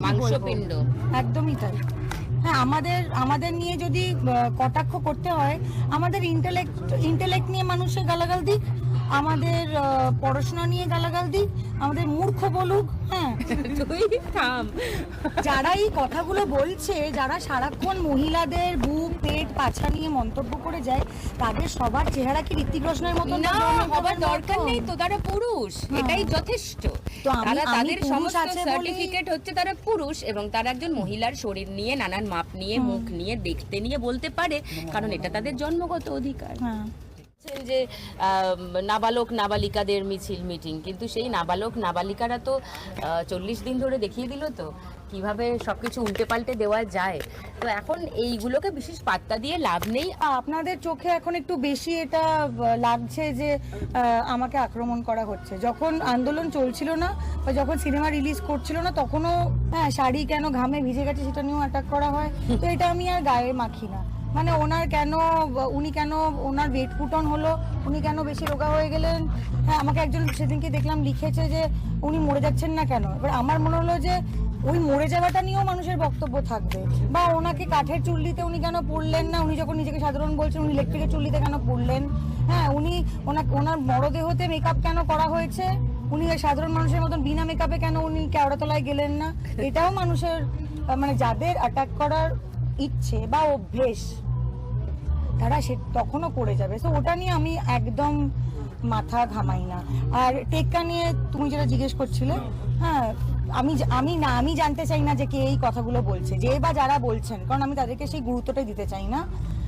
মাংসপিণ্ড একদমই তাই। হ্যাঁ আমাদের আমাদের নিয়ে যদি কটাক্ষ করতে হয় আমাদের ইন্টেলেক্ট ইন্টেলেক্ট নিয়ে মানুষের গালাগাল দিক আমাদের পড়াশোনা নিয়ে গালাগাল দিক আমাদের মূর্খ বলুক হ্যাঁ। তুই থাম। যারা এই কথাগুলো বলছে যারা সারাক্ষণ মহিলাদের বুক পেট পাছা নিয়ে মন্তব্য করে যায় তাদের সবার চেহারা কি ঋত্বিক রোশনের মতো না হবার দরকার নেই তো তারা পুরুষ এটাই যথেষ্ট। তো আমি- তারা তাদের সমস্ত আছে সার্টিফিকেট হচ্ছে তারা পুরুষ এবং তারা একজন মহিলার শরীর নিয়ে নানান মাপ নিয়ে মুখ নিয়ে দেখতে নিয়ে বলতে পারে কারণ এটা তাদের জন্মগত অধিকার। হ্যাঁ। যে নাবালক নাবালিকাদের মিছিল মিটিং কিন্তু সেই নাবালক নাবালিকারা তো চল্লিশ দিন ধরে দেখিয়ে দিল তো কীভাবে সবকিছু উল্টে পাল্টে দেওয়া যায়। তো এখন এইগুলোকে বিশেষ পাত্তা দিয়ে লাভ নেই। আপনাদের চোখে এখন একটু বেশি এটা লাগছে যে আমাকে আক্রমণ করা হচ্ছে। যখন আন্দোলন চলছিল না বা যখন সিনেমা রিলিজ করছিল না, তখনও হ্যাঁ শাড়ি কেন ঘামে ভিজে গেছে সেটা নিয়েও অ্যাটাক করা হয়। তো এটা আমি আর গায়ে মাখি না। মানে ওনার কেন, উনি কেন ওনার ওয়েট পুটন হলো? উনি কেন বেশি রোগা হয়ে গেলেন? হ্যাঁ আমাকে একজন সেদিনকে দেখলাম লিখেছে যে, উনি মরে যাচ্ছেন না কেন? এবার আমার মনে হলো যে ওই মরে যাওয়াটা নিয়েও মানুষের বক্তব্য থাকবে। বা ওনাকে কাঠের চুল্লিতে উনি কেন পড়লেন না? উনি যখন নিজেকে সাধারণ বলছেন, উনি ইলেকট্রিকের চুল্লিতে কেন পড়লেন? হ্যাঁ উনি ওনা ওনার মরদেহতে মেকআপ কেন করা হয়েছে? উনি সাধারণ মানুষের মতন বিনা মেকআপে কেন উনি কেওড়াতলায় গেলেন না? এটাও মানুষের মানে যাদের অ্যাটাক করার ইচ্ছে বা অভ্যেস, তারা সে তখনও করে যাবে। তো ওটা নিয়ে আমি একদম মাথা ঘামাই না। আর টেক্কা নিয়ে তুমি যেটা জিজ্ঞেস করছিলে হ্যাঁ আমি আমি না আমি জানতে চাই না যে কে এই কথাগুলো বলছে যে বা যারা বলছেন কারণ আমি তাদেরকে সেই গুরুত্বটাই দিতে চাই না।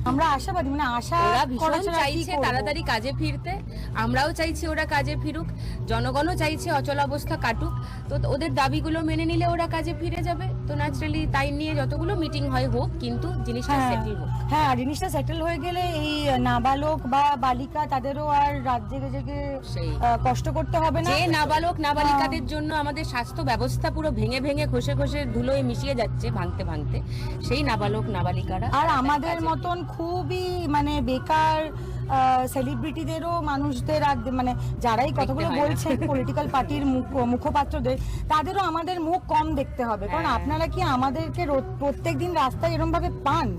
আমরা আশাবাদী মানে আশা ওরা ভীষণ চাইছে তাড়াতাড়ি কাজে ফিরতে। আমরাও চাইছি ওরা কাজে ফিরুক জনগণও চাইছে অচলাবস্থা কাটুক। তো ওদের দাবিগুলো মেনে নিলে ওরা কাজে ফিরে যাবে। তো ন্যাচারালি তাই নিয়ে যতগুলো মিটিং হয় হোক কিন্তু জিনিসটা হ্যাঁ। সেটেল হোক। হ্যাঁ জিনিসটা সেটেল হয়ে গেলে এই নাবালক বা বালিকা তাদেরও আর রাত জেগে জেগে কষ্ট করতে হবে না। যে নাবালক নাবালিকাদের জন্য আমাদের স্বাস্থ্য ব্যবস্থা পুরো ভেঙে ভেঙে খসে খসে ধুলোয় মিশিয়ে যাচ্ছে ভাঙতে ভাঙতে সেই নাবালক নাবালিকারা আর আমাদের মতন খুবই মানে বেকার সেলিব্রিটিদেরও মানুষদের আর মানে যারাই কথাগুলো বলছেন পলিটিক্যাল পার্টির মুখপাত্রদের তাদেরও আমাদের মুখ কম দেখতে হবে। কারণ হ্যাঁ। আপনারা কি আমাদেরকে প্রত্যেক দিন রাস্তায় এরম ভাবে পান?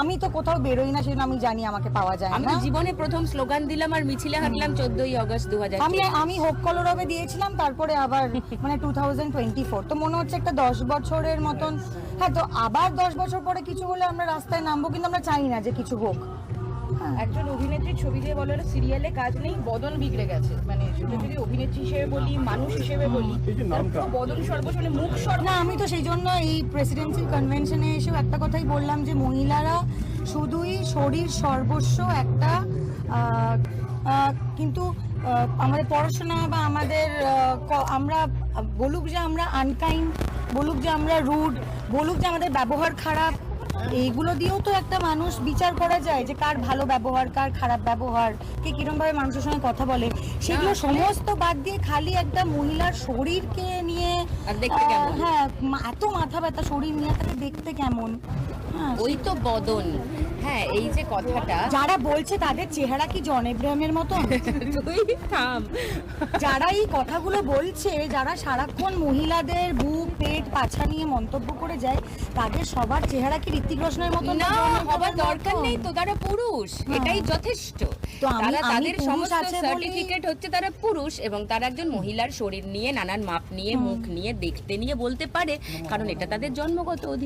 আমি তো কোথাও বেরোই না সেজন্য আমি জানি আমাকে পাওয়া যায় আমি জীবনে প্রথম স্লোগান দিলাম আর মিছিলে হাঁটলাম চোদ্দই আগস্ট দু হাজার আমি আমি হোপ কলরবে দিয়েছিলাম তারপরে আবার মানে টু থাউজেন্ড টোয়েন্টি ফোর তো মনে হচ্ছে একটা দশ বছরের মতন হ্যাঁ তো আবার দশ বছর পরে কিছু হলে আমরা রাস্তায় নামবো কিন্তু আমরা চাই না যে কিছু হোক। একজন অভিনেত্রীর ছবি দিয়ে বলে সিরিয়ালে কাজ নেই বদন বিগড়ে গেছে। মানে সেটা যদি অভিনেত্রী হিসেবে বলি মানুষ হিসেবে বলি বদন সর্বস্ব মানে মুখ সর্ব না আমি তো সেই জন্য এই প্রেসিডেন্সিয়াল কনভেনশনে এসেও একটা কথাই বললাম যে মহিলারা শুধুই শরীর সর্বস্ব একটা কিন্তু আমাদের পড়াশোনা বা আমাদের আমরা বলুক যে আমরা আনকাইন্ড বলুক যে আমরা রুড বলুক যে আমাদের ব্যবহার খারাপ এইগুলো দিয়েও তো একটা মানুষ বিচার করা যায় যে কার ভালো ব্যবহার কার খারাপ ব্যবহার কে কিরম ভাবে মানুষের সঙ্গে কথা বলে। সেগুলো সমস্ত বাদ দিয়ে খালি একটা মহিলার শরীরকে নিয়ে দেখতে কেমন? হ্যাঁ এত মাথা ব্যথা শরীর নিয়ে তাকে দেখতে কেমন? হ্যাঁ, ওই তো বদন। হ্যাঁ এই যে কথাটা। যারা বলছে তাদের চেহারা কি জন তুই থাম। যারা এই কথাগুলো বলছে যারা সারাক্ষণ মহিলাদের বুক পেট পাছা নিয়ে মন্তব্য করে যায় তাদের সবার চেহারা কি ঋত্বিক রোশনের মতো না হবার দরকার নেই তো তারা পুরুষ এটাই যথেষ্ট। তো তারা তাদের সমস্ত সার্টিফিকেট হচ্ছে তারা পুরুষ এবং তারা একজন মহিলার শরীর নিয়ে নানান মাপ নিয়ে মুখ নিয়ে দেখতে নিয়ে বলতে পারে। কারণ এটা তাদের জন্মগত অধিকার।